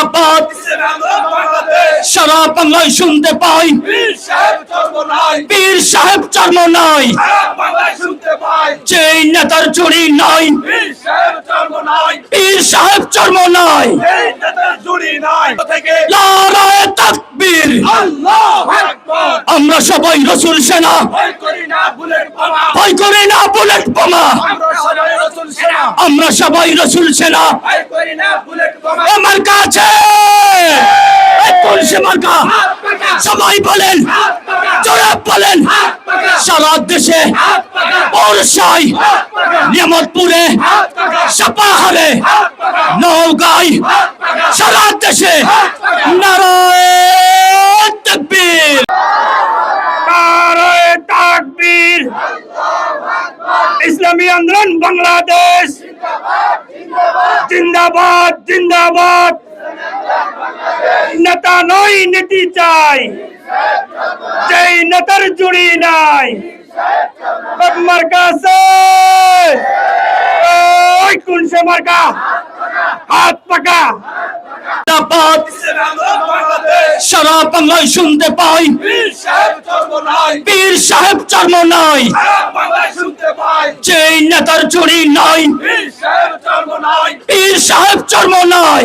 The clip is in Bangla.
জিন্দাবাদ সারা বাংলায় শুনতে পাই। পীর সাহেব চর্ম নাই। যেই নেতার চুরি নাই। পীর সাহেব চর্ম নাই। আমরা সবাই রসুল সেনা। ভয় করি না বুলেট বোমা। আমরা সবাই রসুল সেনা। আমার আছে তুলসী মার্কা সবাই বলেন জোরে বলেন, সারা দেশে বর্ষায়, নিয়ামতপুরে, সাপাহারে, নওগাঁয়, সারা দেশে নারায়ণ তাকবীর নারায়ণ তাকবীর ইসলামী আন্দোলন বাংলাদেশ। জিন্দাবাদ জিন্দাবাদ। নেতা নই নীতি চাই। যেই নেতার জুড়ি নাই। মার্কা আছে। ওই কোন সে মার্কা? হাত পাকা। সারা বাংলায় শুনতে পাই। পীর সাহেব চর্ম নাই। যেই নেতার চুরি নাই পীর সাহেব চর্ম নাই।